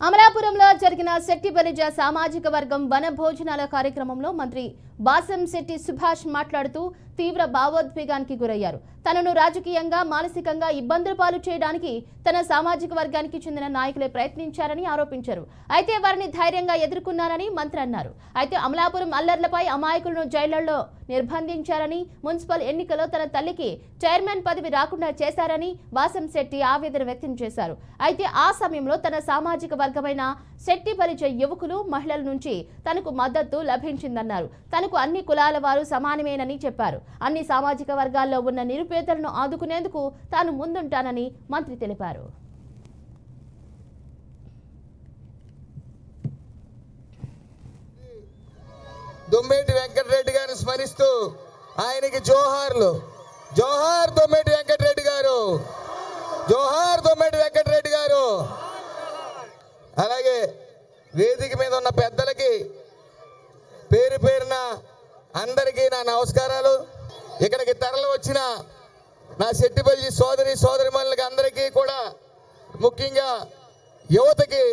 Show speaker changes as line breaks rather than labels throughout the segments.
అమలాపురంలో జరిగిన శెట్టి బలిజ సామాజిక వర్గం వన భోజనాల కార్యక్రమంలో మంత్రి బాసం శెట్టి సుభాష్ మాట్లాడుతూ తీవ్ర భావోద్వేగానికి గురయ్యారు. తనను రాజకీయంగా మానసికంగా ఇబ్బందుల పాలు చేయడానికి తన సామాజిక వర్గానికి చెందిన నాయకులే ప్రయత్నించారని ఆరోపించారు. అయితే వారిని ధైర్యంగా ఎదుర్కొన్నారని మంత్రి అన్నారు. అయితే అమలాపురం అల్లర్లపై అమాయకులను జైళ్ళలో నిర్బంధించారని మున్సిపల్ ఎన్నికలో తన తల్లికి చైర్మన్ పదవి రాకుండా చేశారని వాసం శెట్టి ఆవేదన వ్యక్తం చేశారు. అయితే ఆ సమయంలో తన సామాజిక వర్గమైన శెట్టి పరిచయ యువకులు మహిళల నుంచి తనకు మద్దతు లభించిందన్నారు. తనకు అన్ని కులాల వారు సమానమేనని చెప్పారు. అన్ని సామాజిక వర్గాల్లో ఉన్న నిరుపేదలను ఆదుకునేందుకు తాను ముందుంటానని మంత్రి తెలిపారు.
దొమ్మేటి వెంకటరెడ్డి స్మరిస్తూ ఆయనకి జోహార్లు. జోహార్ దొమ్మెటి వెంకటరెడ్డి గారు. జోహార్ దొమ్మెటి వెంకటరెడ్డి గారు. అలాగే వేదిక మీద ఉన్న పెద్దలకి పేరు పేరున అందరికీ నా నమస్కారాలు. ఇక్కడికి తరలి వచ్చిన నా శెట్టిపల్లి సోదరి సోదరిమణులకి అందరికీ కూడా ముఖ్యంగా యువతకి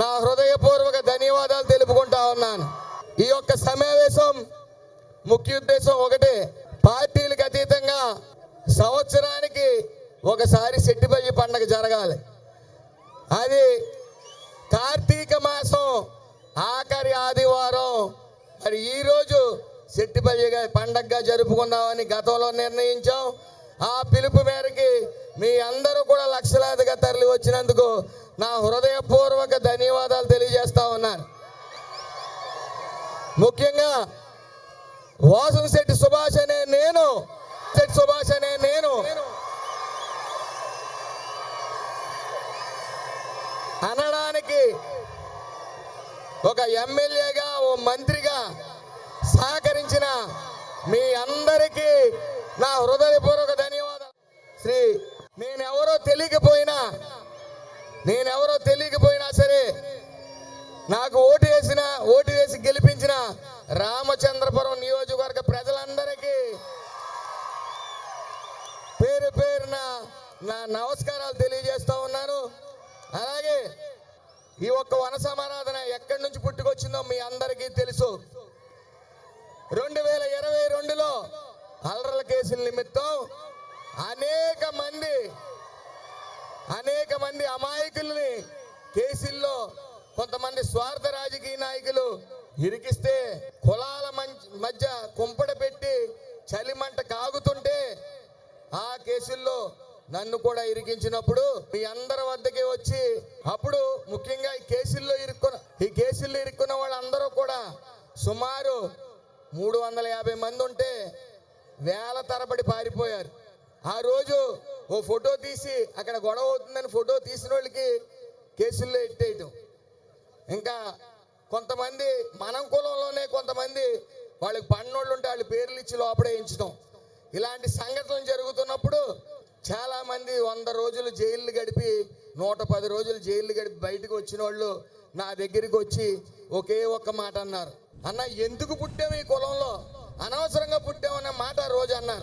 నా హృదయపూర్వక ధన్యవాదాలు తెలుపుకుంటా ఉన్నాను. ఈ యొక్క సమావేశం ముఖ్య ఉద్దేశం ఒకటే. పార్టీలకు అతీతంగా సంవత్సరానికి ఒకసారి సెట్టిపల్లి పండగ జరగాలి. అది కార్తీక మాసం ఆఖరి ఆదివారం. మరి ఈరోజు సెట్టిపల్లిగా పండగగా జరుపుకుందామని గతంలో నిర్ణయించాం. ఆ పిలుపు మేరకి మీ అందరూ కూడా లక్షలాదిగా తరలి వచ్చినందుకు నా హృదయపూర్వక ధన్యవాదాలు తెలియజేస్తా ఉన్నాను. ముఖ్యంగా వాసం శెట్టి సుభాష్ అనే నేను. శెట్టి సుభాష్ అనే నేను. అనడానికి ఒక ఎమ్మెల్యేగా ఓ మంత్రిగా సహకరించిన మీ అందరికీ నా హృదయపూర్వక ధన్యవాదాలు. శ్రీ నేనెవరో తెలియకపోయినా నేనెవరో తెలియకపోయినా సరే నాకు ఓటు వేసిన ఓటు వేసి గెలిపి రామచంద్రపురం నియోజకవర్గ ప్రజలందరికీ పేరు పేరున నా నమస్కారాలు తెలియజేస్తా ఉన్నాను. అలాగే ఈ ఒక్క వన సమారాధన ఎక్కడి నుంచి పుట్టుకొచ్చిందో మీ అందరికీ తెలుసు. రెండు వేల ఇరవై రెండులో అల్లర్ల కేసుల నిమిత్తం అనేక మంది అనేక మంది అమాయకుల్ని కేసుల్లో కొంతమంది స్వార్థ రాజకీయ నాయకులు ఇరికిస్తే కులాల మధ్య కుంపడ పెట్టి చలిమంట కాగుతుంటే ఆ కేసుల్లో నన్ను కూడా ఇరికించినప్పుడు మీ అందరి వద్దకే వచ్చి అప్పుడు ముఖ్యంగా ఈ కేసుల్లో ఇరుక్కున్న ఈ కేసుల్లో ఇరుక్కున్న వాళ్ళందరూ కూడా సుమారు మూడు వందల యాభై మంది ఉంటే వేల తరబడి పారిపోయారు. ఆ రోజు ఓ ఫోటో తీసి అక్కడ గొడవ అవుతుందని ఫోటో తీసిన వాళ్ళకి కేసుల్లో ఎట్టేయటం. ఇంకా కొంతమంది మనం కులంలోనే కొంతమంది వాళ్ళకి పన్నోళ్ళు ఉంటే వాళ్ళ పేర్లు ఇచ్చి లోపడేయించడం ఇలాంటి సంఘటనలు జరుగుతున్నప్పుడు చాలామంది వంద రోజులు జైళ్ళు గడిపి నూట పది రోజులు జైళ్ళు గడిపి బయటకు వచ్చిన వాళ్ళు నా దగ్గరికి వచ్చి ఒకే ఒక్క మాట అన్నారు. అన్న ఎందుకు పుట్టాము ఈ కులంలో? అనవసరంగా పుట్టామన్న మాట రోజు అన్నారు.